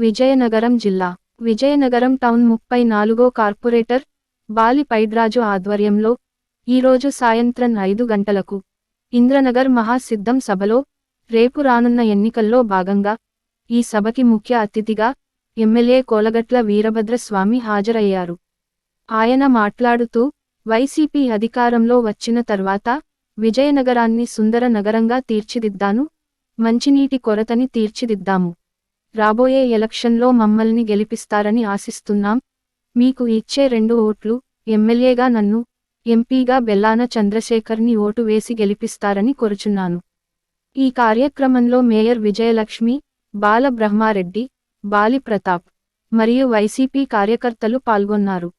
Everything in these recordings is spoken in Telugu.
విజయనగరం జిల్లా. విజయనగరం టౌన్ ముప్పై నాలుగో కార్పొరేటర్ బాలి పైడ్రాజు ఆధ్వర్యంలో ఈరోజు సాయంత్రం ఐదు గంటలకు ఇంద్రనగర్ మహాసిద్ధం సభలో రేపు రానున్న ఎన్నికల్లో భాగంగా ఈ సభకి ముఖ్య అతిథిగా ఎమ్మెల్యే కోలగట్ల వీరభద్రస్వామి హాజరయ్యారు. ఆయన మాట్లాడుతూ వైసీపీ అధికారంలో వచ్చిన తర్వాత విజయనగరాన్ని సుందర నగరంగా తీర్చిదిద్దాను మంచినీటి కొరతని తీర్చిదిద్దాము. రాబోయే ఎలక్షన్లో మమ్మల్ని గెలిపిస్తారని ఆశిస్తున్నాం. మీకు ఇచ్చే రెండు ఓట్లు ఎమ్మెల్యేగా నన్ను ఎంపీగా బెల్లాన చంద్రశేఖర్ని ఓటు వేసి గెలిపిస్తారని కోరుచున్నాను. ఈ కార్యక్రమంలో మేయర్ విజయలక్ష్మి బాల బ్రహ్మారెడ్డి బాలి ప్రతాప్ మరియు వైసీపీ కార్యకర్తలు పాల్గొన్నారు.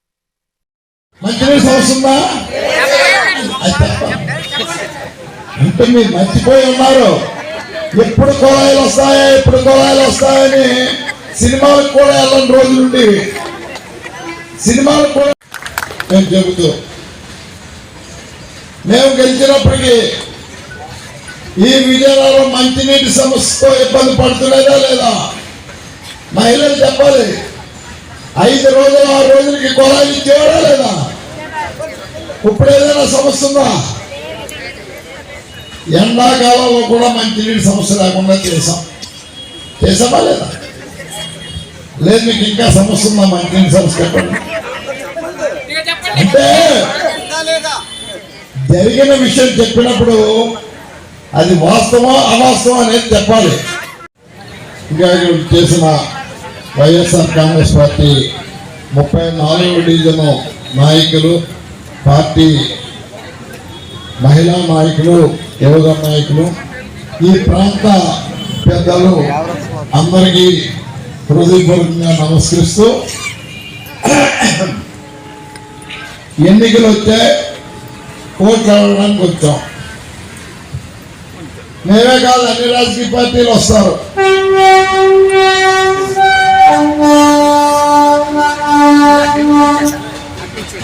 అంటే మీరు మర్చిపోయి ఉన్నారు. ఎప్పుడు కుళాయిలు వస్తాయా? ఎప్పుడు కుళాయిలు వస్తాయని సినిమాలకు కూడా వెళ్ళని రోజులు ఉండేవి. సినిమాలకు కూడా నేను చెబుతూ మేము గెలిచినప్పటికీ ఈ విజయనగరం మంచినీటి సమస్యతో ఇబ్బంది పడుతున్నదా లేదా? మహిళలు చెప్పాలి. ఐదు రోజులు ఆరు రోజులకి కుళాయిలు ఇచ్చేవాడా లేదా? ఇప్పుడు ఏదైనా సమస్య ఉందా? ఎండాకాలంలో కూడా మంచినీటి సమస్య లేకుండా చేసాం చేసామా లేదా? లేదు మీకు ఇంకా సమస్య ఉందా? మంచినీటి సమస్య చెప్పండి. అంటే జరిగిన విషయం చెప్పినప్పుడు అది వాస్తవం అవాస్తవం అనేది చెప్పాలి. ఇంకా చేసిన వైఎస్ఆర్ కాంగ్రెస్ పార్టీ ముప్పై నాలుగు డివిజన్ నాయకులు పార్టీ మహిళా నాయకులు యువజన నాయకులు ఈ ప్రాంత పెద్దలు అందరికీ హృదయపూర్వకంగా నమస్కరిస్తూ ఎన్నికలు వచ్చాయి ఓట్లు అడగడానికి వచ్చాం. మేమే కాదు అన్ని రాజకీయ పార్టీలు వస్తారు.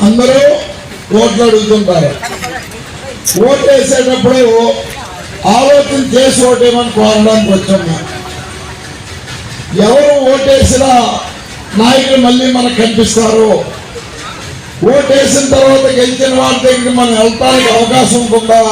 అందరూ కోట్లు అడుగుతుంటారు. ఓటు వేసేటప్పుడు ఆలోచన చేసి ఓటేమని కోరడానికి వచ్చాం ఎవరు ఓటేసినా నాయకులు మళ్ళీ మనకు కనిపిస్తారు. ఓటేసిన తర్వాత గెలిచిన వారి దగ్గరికి మనం వెళ్తానికి అవకాశం ఉంటుందా?